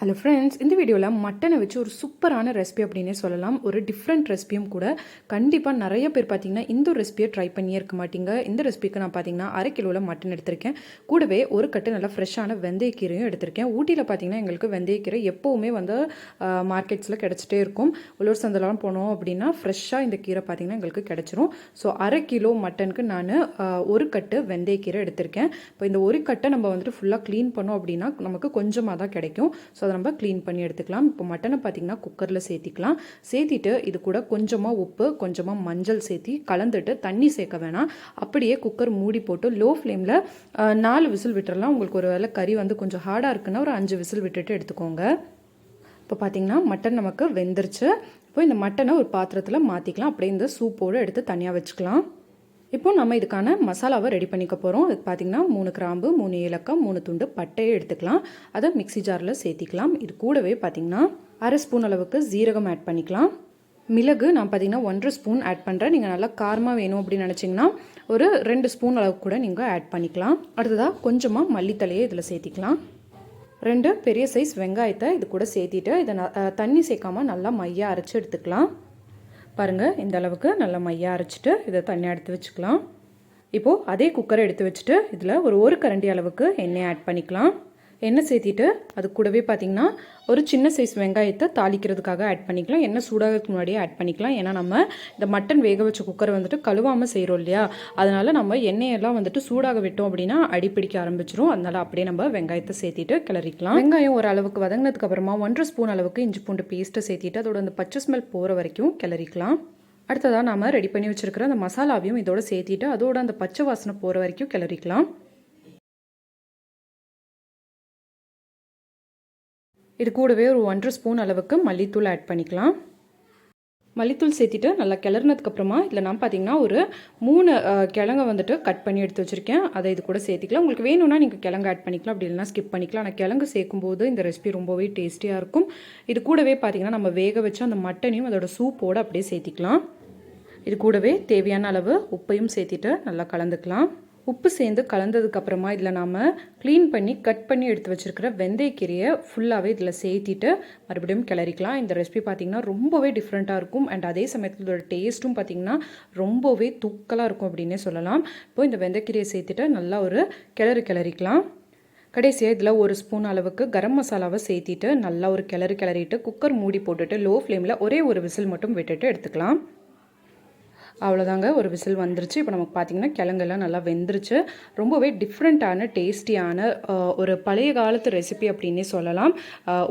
Hello friends இந்த வீடியோவில் மட்டனை வச்சு ஒரு சூப்பரான ரெசிபி அப்படின்னே சொல்லலாம். ஒரு டிஃப்ரெண்ட் ரெசிபியும் கூட கண்டிப்பாக நிறைய பேர் பார்த்தீங்கன்னா இந்த ஒரு ரெசிபியை ட்ரை பண்ணியே இருக்க மாட்டீங்க. இந்த ரெசிபிக்கு நான் பார்த்தீங்கன்னா அரை கிலோவில் மட்டன் எடுத்திருக்கேன். கூடவே ஒரு கட்டு நல்லா ஃப்ரெஷ்ஷான வெந்தயக்கீரையும் எடுத்திருக்கேன். ஊட்டியில் பார்த்தீங்கன்னா எங்களுக்கு வெந்தயக்கீரை எப்போவுமே வந்து மார்க்கெட்ஸில் கிடச்சிட்டே இருக்கும். உள்ளூர் சந்தெல்லாம் போனோம் அப்படின்னா ஃப்ரெஷ்ஷாக இந்த கீரை பார்த்தீங்கன்னா எங்களுக்கு கிடச்சிரும். ஸோ அரை கிலோ மட்டனுக்கு நான் ஒரு கட்டு வெந்தயக்கீரை எடுத்திருக்கேன். இப்போ இந்த ஒரு கட்டை நம்ம வந்துட்டு ஃபுல்லாக க்ளீன் பண்ணோம் அப்படின்னா நமக்கு கொஞ்சமாக தான் கிடைக்கும். ஸோ அதை நம்ம க்ளீன் பண்ணி எடுத்துக்கலாம். இப்போ மட்டனை பார்த்திங்கன்னா குக்கரில் சேர்த்திக்கலாம். சேர்த்திட்டு இது கூட கொஞ்சமாக உப்பு கொஞ்சமாக மஞ்சள் சேர்த்தி கலந்துட்டு தண்ணி சேர்க்க வேணாம். அப்படியே குக்கர் மூடி போட்டு லோ ஃப்ளேமில் நாலு விசில் விட்டுறலாம். உங்களுக்கு ஒரு வேளை கறி வந்து கொஞ்சம் ஹார்டாக இருக்குன்னா ஒரு அஞ்சு விசில் விட்டுட்டு எடுத்துக்கோங்க. இப்போ பார்த்திங்கன்னா மட்டன் நமக்கு வெந்துருச்சு. இப்போ இந்த மட்டனை ஒரு பாத்திரத்தில் மாற்றிக்கலாம் அப்படியே இந்த சூப்போடு எடுத்து தனியாக வச்சுக்கலாம். இப்போ நம்ம இதுக்கான மசாலாவை ரெடி பண்ணிக்க போகிறோம் அதுக்கு பார்த்திங்கன்னா மூணு கிராம்பு மூணு ஏலக்காய் மூணு துண்டு பட்டையை எடுத்துக்கலாம். அதை மிக்சி ஜாரில் சேர்த்திக்கலாம். இது கூடவே பார்த்திங்கன்னா அரை ஸ்பூன் அளவுக்கு ஜீரகம் ஆட் பண்ணிக்கலாம். மிளகு நான் பார்த்திங்கன்னா ஒன்றரை ஸ்பூன் ஆட் பண்ணுறேன் நீங்கள் நல்லா காரமாக வேணும் அப்படின்னு நினச்சிங்கன்னா ஒரு ரெண்டு ஸ்பூன் அளவுக்கு கூட நீங்கள் ஆட் பண்ணிக்கலாம். அடுத்ததாக கொஞ்சமாக மல்லித்தலையை இதில் சேர்த்திக்கலாம். ரெண்டு பெரிய சைஸ் வெங்காயத்தை இது கூட சேர்த்திட்டு இதை தண்ணி சேர்க்காமல் நல்லா மையாக அரைச்சி எடுத்துக்கலாம். பாருங்கள் இந்த அளவுக்கு நல்லா மையாக அரைச்சிட்டு இதை தனியாக எடுத்து வச்சுக்கலாம். இப்போது அதே குக்கரை எடுத்து வச்சுட்டு இதில் ஒரு ஒரு கரண்டி அளவுக்கு எண்ணெய் ஆட் பண்ணிக்கலாம். எண்ணெய் சேர்த்திட்டு அது கூடவே பார்த்திங்கன்னா ஒரு சின்ன சைஸ் வெங்காயத்தை தாளிக்கிறதுக்காக ஆட் பண்ணிக்கலாம். எண்ணெய் சூடாகிறதுக்கு முன்னாடியே ஆட் பண்ணிக்கலாம். ஏன்னா நம்ம இந்த மட்டன் வேக வச்ச குக்கரை வந்துட்டு கழுவாமல் செய்கிறோம் இல்லையா? அதனால் நம்ம எண்ணெயெல்லாம் வந்துட்டு சூடாக விட்டோம் அப்படின்னா அடிப்பிடிக்க ஆரம்பிச்சிரும். அதனால் அப்படியே நம்ம வெங்காயத்தை சேர்த்திட்டு கிளறிக்கலாம். வெங்காயம் ஒரு அளவுக்கு வதங்கினதுக்கு அப்புறமா ஒன்றரை ஸ்பூன் அளவுக்கு இஞ்சி பூண்டு பேஸ்ட்டை சேர்த்திட்டு அதோட அந்த பச்சை ஸ்மெல் போகிற வரைக்கும் கிளறிக்கலாம். அடுத்ததாக நாம் ரெடி பண்ணி வச்சுருக்கிற அந்த மசாலாவையும் இதோட சேர்த்திட்டு அதோட அந்த பச்சை வாசனை போகிற வரைக்கும் கிளறிக்கலாம். இது கூடவே ஒரு ஒன்றரை ஸ்பூன் அளவுக்கு மல்லித்தூள் ஆட் பண்ணிக்கலாம். மல்லித்தூள் சேர்த்திட்டு நல்லா கிளறினதுக்கப்புறமா இதில் நான் பார்த்தீங்கன்னா ஒரு மூணு கிழங்க வந்துட்டு கட் பண்ணி எடுத்து வச்சுருக்கேன். அதை இது கூட சேர்த்திக்கலாம். உங்களுக்கு வேணும்னா நீங்கள் கிழங்கு ஆட் பண்ணிக்கலாம். அப்படி இல்லைனா ஸ்கிப் பண்ணிக்கலாம். ஆனால் கிழங்கு சேர்க்கும்போது இந்த ரெசிபி ரொம்பவே டேஸ்டியாக இருக்கும். இது கூடவே பார்த்திங்கன்னா நம்ம வேக வச்சு அந்த மட்டனையும் அதோட சூப்போடு அப்படியே சேர்த்திக்கலாம். இது கூடவே தேவையான அளவு உப்பையும் சேர்த்திட்டு நல்லா கலந்துக்கலாம். உப்பு சேர்ந்து கலந்ததுக்கப்புறமா இதில் நாம் க்ளீன் பண்ணி கட் பண்ணி எடுத்து வச்சுருக்கிற வெந்தயக்கீரையை ஃபுல்லாகவே இதில் சேர்த்திட்டு மறுபடியும் கிளறிக்கலாம். இந்த ரெசிபி பார்த்திங்கன்னா ரொம்பவே டிஃப்ரெண்ட்டாக இருக்கும். அண்ட் அதே சமயத்தில் இதோட டேஸ்ட்டும் பார்த்திங்கன்னா ரொம்பவே தூக்கலாக இருக்கும் அப்படின்னே சொல்லலாம். இப்போ இந்த வெந்தயக்கீரையை சேர்த்துட்டு நல்லா ஒரு கிளறு கிளறிக்கலாம். கடைசியாக இதில் ஒரு ஸ்பூன் அளவுக்கு கரம் மசாலாவை சேர்த்திட்டு நல்லா ஒரு கிளறு கிளறிட்டு குக்கர் மூடி போட்டுட்டு லோ ஃப்ளேமில் ஒரே ஒரு விசில் மட்டும் விட்டுட்டு எடுத்துக்கலாம். அவ்வளோதாங்க ஒரு விசில் வந்துருச்சு. இப்போ நமக்கு பார்த்திங்கன்னா கிழங்கெல்லாம் நல்லா வெந்துருச்சு. ரொம்பவே டிஃப்ரெண்ட்டான டேஸ்டியான ஒரு பழைய காலத்து ரெசிபி அப்படின்னே சொல்லலாம்.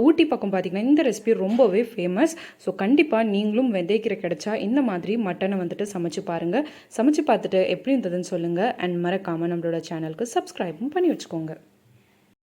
ஊட்டி பக்கம் பார்த்திங்கன்னா இந்த ரெசிபி ரொம்பவே ஃபேமஸ் ஸோ கண்டிப்பாக நீங்களும் வெந்தயக்கீரை கிடைச்சா இந்த மாதிரி மட்டனை வந்துட்டு சமைச்சு பாருங்கள் சமைச்சு பார்த்துட்டு எப்படி இருந்ததுன்னு சொல்லுங்கள் அண்ட் மறக்காமல் நம்மளோட சேனலுக்கு சப்ஸ்கிரைபும் பண்ணி வச்சுக்கோங்க.